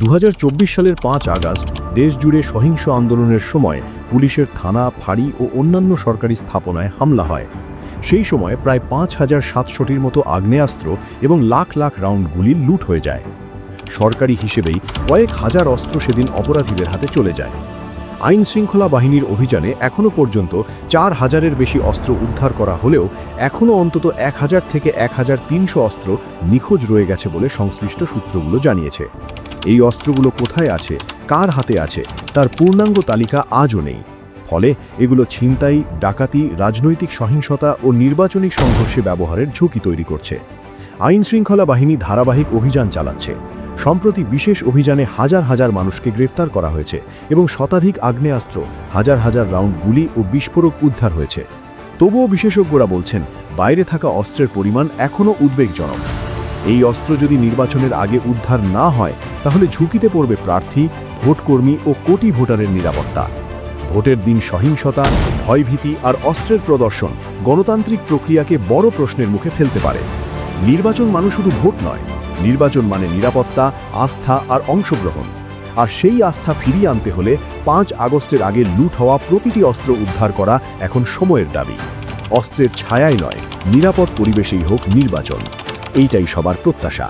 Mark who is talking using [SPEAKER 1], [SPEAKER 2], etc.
[SPEAKER 1] দু হাজার চব্বিশ সালের পাঁচ আগস্ট, দেশজুড়ে সহিংস আন্দোলনের সময় পুলিশের থানা, ফাঁড়ি ও অন্যান্য সরকারি স্থাপনায় হামলা হয়। সেই সময় প্রায় পাঁচ হাজার সাতশোটির মতো আগ্নেয়াস্ত্র এবং লাখ লাখ রাউন্ড গুলি লুট হয়ে যায়। সরকারি হিসেবেই কয়েক হাজার অস্ত্র সেদিন অপরাধীদের হাতে চলে যায়। আইন শৃঙ্খলা বাহিনীর অভিযানে এখনও পর্যন্ত চার হাজারের বেশি অস্ত্র উদ্ধার করা হলেও এখনও অন্তত এক হাজার থেকে এক হাজার তিনশো অস্ত্র নিখোঁজ রয়ে গেছে বলে সংশ্লিষ্ট সূত্রগুলো জানিয়েছে। এই অস্ত্রগুলো কোথায় আছে, কার হাতে আছে, তার পূর্ণাঙ্গ তালিকা আজও নেই। ফলে এগুলো ছিনতাই, ডাকাতি, রাজনৈতিক সহিংসতা ও নির্বাচনী সংঘর্ষে ব্যবহারের ঝুঁকি তৈরি করছে। আইন শৃঙ্খলা বাহিনী ধারাবাহিক অভিযান চালাচ্ছে। সম্প্রতি বিশেষ অভিযানে হাজার হাজার মানুষকে গ্রেফতার করা হয়েছে এবং শতাধিক আগ্নেয়াস্ত্র, হাজার হাজার রাউন্ড গুলি ও বিস্ফোরক উদ্ধার হয়েছে। তবুও বিশেষজ্ঞরা বলছেন, বাইরে থাকা অস্ত্রের পরিমাণ এখনও উদ্বেগজনক। এই অস্ত্র যদি নির্বাচনের আগে উদ্ধার না হয়, তাহলে ঝুঁকিতে পড়বে প্রার্থী, ভোটকর্মী ও কোটি ভোটারের নিরাপত্তা। ভোটের দিন সহিংসতা, ভয়ভীতি আর অস্ত্রের প্রদর্শন গণতান্ত্রিক প্রক্রিয়াকে বড় প্রশ্নের মুখে ফেলতে পারে। নির্বাচন মানে শুধু ভোট নয়, নির্বাচন মানে নিরাপত্তা, আস্থা আর অংশগ্রহণ। আর সেই আস্থা ফিরিয়ে আনতে হলে পাঁচ আগস্টের আগে লুট হওয়া প্রতিটি অস্ত্র উদ্ধার করা এখন সময়ের দাবি। অস্ত্রের ছায়াই নয়, নিরাপদ পরিবেশেই হোক নির্বাচন। এইটাই সবার প্রত্যাশা।